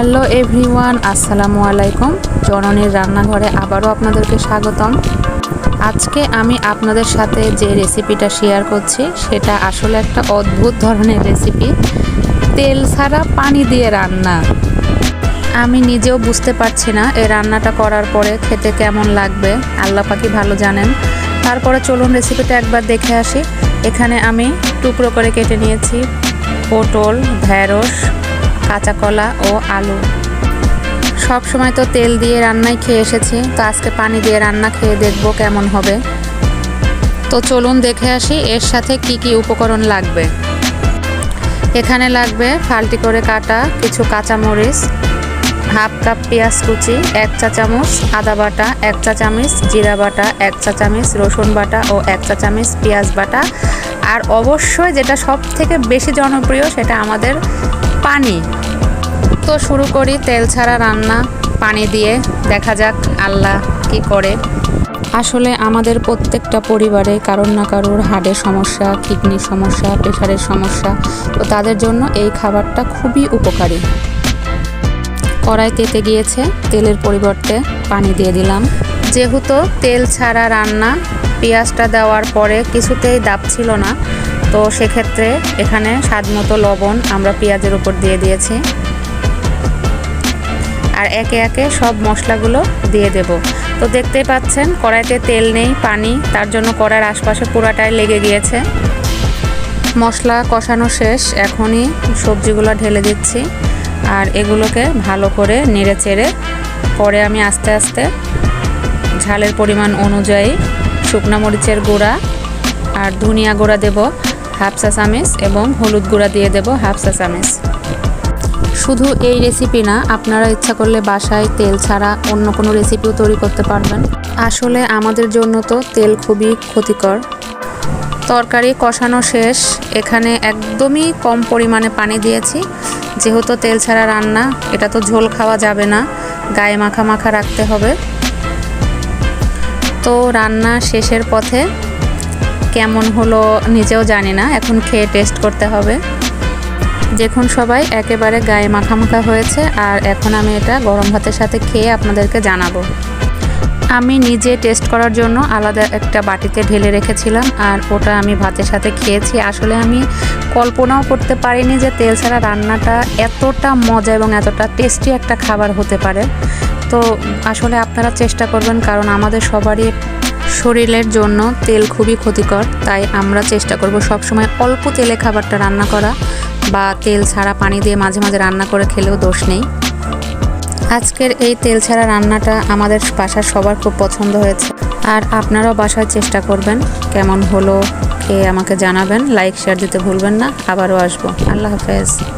Hello everyone, আসসালামু আলাইকুম। জননীর রান্নাঘরে আবারও আপনাদেরকে স্বাগতম। আজকে আমি আপনাদের সাথে যে রেসিপিটা শেয়ার করছি, সেটা আসলে একটা অদ্ভুত ধরনের রেসিপি। তেল ছাড়া পানি দিয়ে রান্না। আমি নিজেও বুঝতে পারছি না এই রান্নাটা করার পরে খেতে কেমন লাগবে। আল্লাহ পাখি ভালো জানেন। তারপরে চলুন রেসিপিটা একবার দেখে আসি। এখানে আমি টুকরো করে কেটে নিয়েছি। পটল, ঢেঁড়স কাঁচা কলা ও আলু। সব সময় তো তেল দিয়ে রান্নাই খেয়ে এসেছি, তো আজকে পানি দিয়ে রান্না খেয়ে দেখব কেমন হবে। তো চলুন দেখে আসি এর সাথে কি কি উপকরণ লাগবে। এখানে লাগবে ফাল্টি করে কাটা কিছু কাঁচামরিচ হাফ কাপ পেঁয়াজ কুচি, এক চা চামচ, আদা বাটা, এক চা চামচ, জিরা বাটা, এক চা চামচ, রসুন বাটা ও এক চা চামচ পেঁয়াজ বাটা। আর অবশ্যই যেটা সব থেকে বেশি জনপ্রিয় সেটা আমাদের পানি। তো শুরু করি তেল ছাড়া রান্না, পানি দিয়ে। দেখা যাক আল্লাহ কি করে। আসলে আমাদের প্রত্যেকটা পরিবারে কারোর না কারোর হার্টের সমস্যা, কিডনির সমস্যা, প্রেশারের সমস্যা, তো তাদের জন্য এই খাবারটা খুবই উপকারী। কড়াই তেতে গিয়েছে, তেলের পরিবর্তে পানি দিয়ে দিলাম। যেহেতু তেল ছাড়া রান্না, পেঁয়াজটা দেওয়ার পরে কিছুতেই দাপ ছিল না, তো সেক্ষেত্রে এখানে স্বাদ মতো লবণ আমরা পেঁয়াজের উপর দিয়ে দিয়েছি। আর একে একে সব মশলাগুলো দিয়ে দেব। তো দেখতেই পাচ্ছেন, কড়াইতে তেল নেই, পানি, তার জন্য কড়াইয়ের আশপাশে পুরাটাই লেগে গিয়েছে। মশলা কষানো শেষ, এখনই সবজিগুলো ঢেলে দিচ্ছি। আর এগুলোকে ভালো করে নেড়ে চেড়ে পরে আমি আস্তে আস্তে ঝালের পরিমাণ অনুযায়ী শুকনা মরিচের গুঁড়া আর ধনিয়া গুঁড়া দেব, হাফ চা চামিচ এবং হলুদ গুঁড়া দিয়ে দেব, হাফ চা চামিচ। শুধু এই রেসিপি না, আপনারা ইচ্ছা করলে বাসায় তেল ছাড়া অন্য কোনো রেসিপিও তৈরি করতে পারবেন। আসলে আমাদের জন্য তো তেল খুবই ক্ষতিকর। তরকারি কষানো শেষ, এখানে একদমই কম পরিমাণে পানি দিয়েছি। যেহেতু তেল ছাড়া রান্না, এটা তো ঝোল খাওয়া যাবে না, গায়ে মাখা মাখা রাখতে হবে। তো রান্না শেষের পথে কেমন হলো নিজেও জানি না, এখন খেয়ে টেস্ট করতে হবে। দেখুন সবাই, একেবারে গায়ে মাখা মাখা হয়েছে, আর এখন আমি এটা গরম ভাতের সাথে খেয়ে আপনাদেরকে জানাব। আমি নিজে টেস্ট করার জন্য আলাদা একটা বাটিতে ঢেলে রেখেছিলাম আর ওটা আমি ভাতের সাথে খেয়েছি। আসলে আমি কল্পনাও করতে পারিনি যে তেল ছাড়া রান্নাটা এতটা মজা এবং এতটা টেস্টি একটা খাবার হতে পারে। তো আসলে আপনারা চেষ্টা করবেন কারণ আমাদের সবারই শরীরের জন্য তেল খুবই ক্ষতিকর, তাই আমরা চেষ্টা করব সবসময় অল্প তেলে খাবারটা রান্না করা বা তেল ছাড়া পানি দিয়ে মাঝে মাঝে রান্না করে খেলেও দোষ নেই। আজকের এই তেল ছাড়া রান্নাটা আমাদের বাসার সবার খুব পছন্দ হয়েছে। আর আপনারাও বাসায় চেষ্টা করবেন কেমন হলো খেয়ে আমাকে জানাবেন। লাইক শেয়ার দিতে ভুলবেন না। আবারও আসব। আল্লাহ হাফেজ।